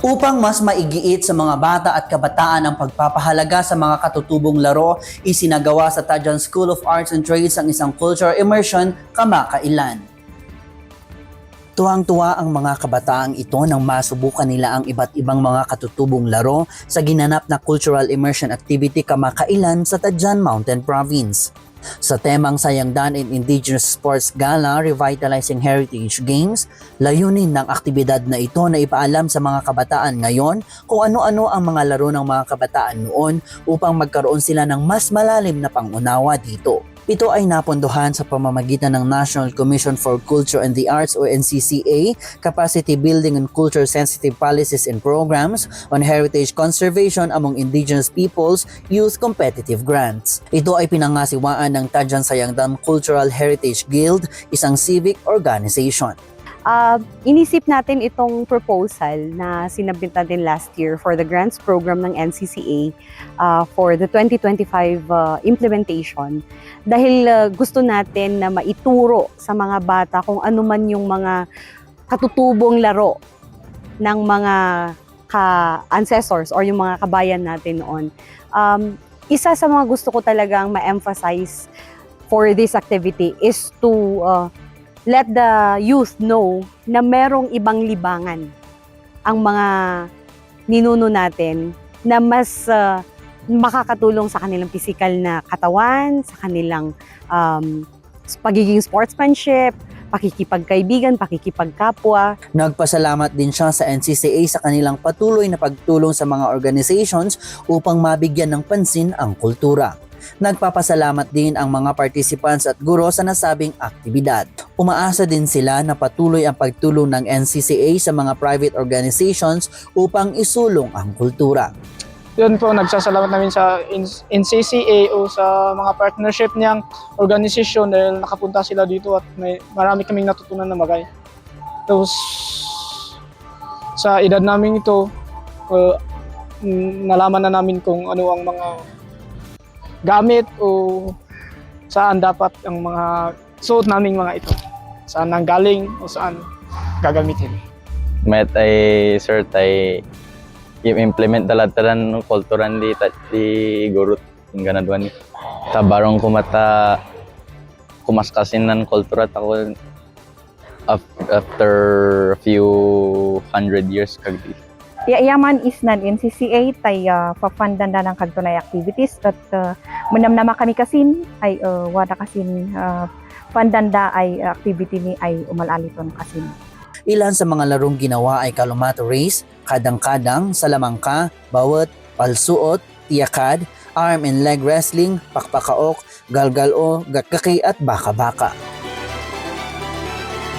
Upang mas maigiit sa mga bata at kabataan ang pagpapahalaga sa mga katutubong laro, isinagawa sa Tajan School of Arts and Trades ang isang culture immersion kamakailan. Tuwang-tuwa ang mga kabataang ito nang masubukan nila ang iba't ibang mga katutubong laro sa ginanap na cultural immersion activity kamakailan sa Tajan Mountain Province. Sa temang Sayangdan in Indigenous Sports Gala Revitalizing Heritage Games, layunin ng aktibidad na ito na ipaalam sa mga kabataan ngayon kung ano-ano ang mga laro ng mga kabataan noon upang magkaroon sila ng mas malalim na pangunawa dito. Ito ay napondohan sa pamamagitan ng National Commission for Culture and the Arts o NCCA, Capacity Building and Culture Sensitive Policies and Programs on Heritage Conservation among Indigenous Peoples Youth Competitive Grants. Ito ay pinangasiwaan ng Tajan Sayangdam Cultural Heritage Guild, isang civic organization. Ah, inisip natin itong proposal na sinabit natin last year for the grants program ng NCCA ah, for the 2025 ah, implementation dahil ah, gusto natin na maituro sa mga bata kung ano man yung mga katutubong laro ng mga ka-ancestors or yung mga kabayan natin noon. Um, isa sa mga gusto ko talagang ma-emphasize for this activity is to ah, let the youth know na merong ibang libangan ang mga ninuno natin na mas uh, makakatulong sa kanilang physical na katawan, sa kanilang um, pagiging sportsmanship, pakikipagkaibigan, pakikipagkapwa. Nagpasalamat din siya sa NCCA sa kanilang patuloy na pagtulong sa mga organizations upang mabigyan ng pansin ang kultura. Nagpapasalamat din ang mga participants at guro sa nasabing aktibidad. Umaasa din sila na patuloy ang pagtulong ng NCCA sa mga private organizations upang isulong ang kultura. Yun po, nagsasalamat namin sa NCCA o sa mga partnership niyang organisasyon dahil nakapunta sila dito at may marami kaming natutunan na bagay. Tapos, sa edad namin ito, uh, nalaman na namin kung ano ang mga gamit o saan dapat ang mga suot naming mga ito. Saan nang galing o saan gagamitin. met ay sir tay i-implement talat-talan ng kulturan di ta- di gurut yung ganadwan ni ta barong kumata kumaskasin ng kultura tako af- after a few hundred years kagdi Yayaman is nan NCCA tay uh, papandan na ng kantunay activities at uh, manamnama kami kasin ay uh, wala kasin uh, pandanda ay activity ni ay umalaliton kasin. Ilan sa mga larong ginawa ay kalumato race, kadang-kadang, salamangka, bawat, palsuot, tiyakad, arm and leg wrestling, pakpakaok, galgalo, gatkaki at baka-baka.